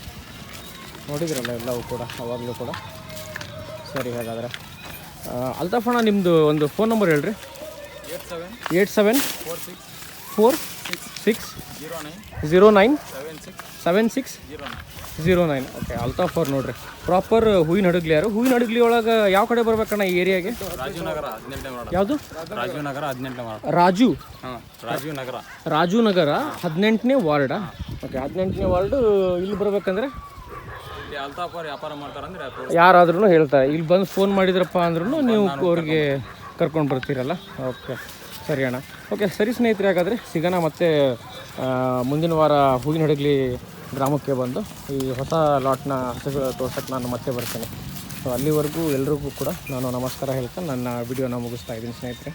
ನೋಡಿದ್ರಲ್ಲ ಎಲ್ಲವೂ ಕೂಡ ಅವಾಗಲೂ ಕೂಡ. ಸರಿ ಹಾಗಾದರೆ. ಅಲ್ತಾಫಣ್ಣ ನಿಮ್ಮದು ಒಂದು ಫೋನ್ ನಂಬರ್ ಹೇಳ್ರಿ. Eight seven eight seven four six four six zero nine seven six zero nine okay Altaf ಅವ್ರು ನೋಡ್ರಿ. ಪ್ರಾಪರ್ ಹೂವಿನ ಹಡಗ್ಲಿ ಯಾರು? ಹೂವಿನ ಹಡಗ್ಲಿ ಒಳಗೆ ಯಾವ ಕಡೆ ಬರ್ಬೇಕಣ್ಣ ಈ ಏರಿಯಾಗೆ ಯಾವುದು? ರಾಜು. ರಾಜೀವ್ ನಗರ. ರಾಜು ನಗರ ಹದಿನೆಂಟನೇ ವಾರ್ಡ್. ಓಕೆ ಹದಿನೆಂಟನೇ ವಾರ್ಡ್ ಇಲ್ಲಿ ಬರ್ಬೇಕಂದ್ರೆ? ಇಲ್ಲಿ ಮಾಡ್ತಾರಂದ್ರೆ ಯಾರಾದ್ರೂ ಹೇಳ್ತಾರೆ. ಇಲ್ಲಿ ಬಂದು ಫೋನ್ ಮಾಡಿದ್ರಪ್ಪ ಅಂದ್ರೂ ನೀವು ಅವ್ರಿಗೆ ಕರ್ಕೊಂಡು ಬರ್ತೀರಲ್ಲ? ಓಕೆ ಸರಿ ಅಣ್ಣ. ಓಕೆ ಸರಿ ಸ್ನೇಹಿತರೆ, ಹಾಗಾದರೆ ಸಿಗೋಣ ಮತ್ತೆ ಮುಂದಿನ ವಾರ ಹೂವಿನ ಹಡಗಲಿ ಗ್ರಾಮಕ್ಕೆ ಬಂದು ಈ ಹೊಸ ಲಾಟ್ನ ತೋರ್ಸಕ್ಕೆ ನಾನು ಮತ್ತೆ ಬರ್ತೇನೆ. ಸೊ ಅಲ್ಲಿವರೆಗೂ ಎಲ್ರಿಗೂ ಕೂಡ ನಾನು ನಮಸ್ಕಾರ ಹೇಳ್ತಾ ನನ್ನ ವಿಡಿಯೋನ ಮುಗಿಸ್ತಾ ಇದ್ದೀನಿ ಸ್ನೇಹಿತರೆ.